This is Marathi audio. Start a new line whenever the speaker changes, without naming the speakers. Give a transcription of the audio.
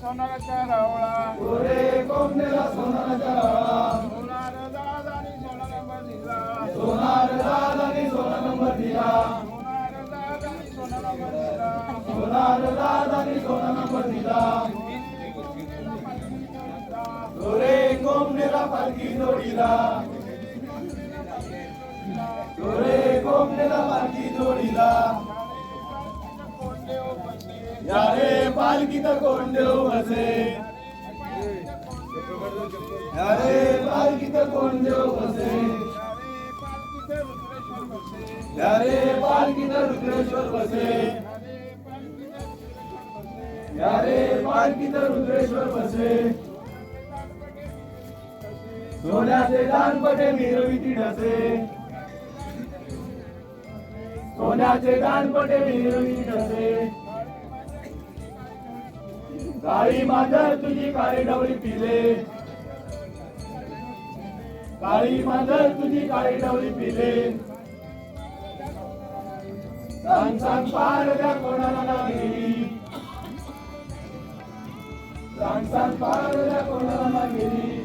সোনার চারাওয়া ওরে কোমনেলা সোনার চারাওয়া সোনার দাদানি সোনার নম্বর দিলা সোনার দাদানি সোনার নম্বর দিলা সোনার দাদানি সোনার নম্বর দিলা ওরে কোমনেলা পালকি দড়িলা ওরে কোমনেলা পালকি দড়িলা पालखीत कोण देव बसे अरे रे पालखीत कोण देव बसे अरे रे पालखीत रुद्रेश्वर बसे अरे रे पालखीत रुद्रेश्वर बसे सोन्याचे दानपटे मिरविती डसे सोन्याचे दानपटे मिरविती डसे काळी मांजर तुझी काळी डवळी पिले. काळी मांजर तुझी काळी डवळी पिले. सांग सांग पार द्या कोणाला ना गेली सांग सांग पार द्या कोणाला ना गेली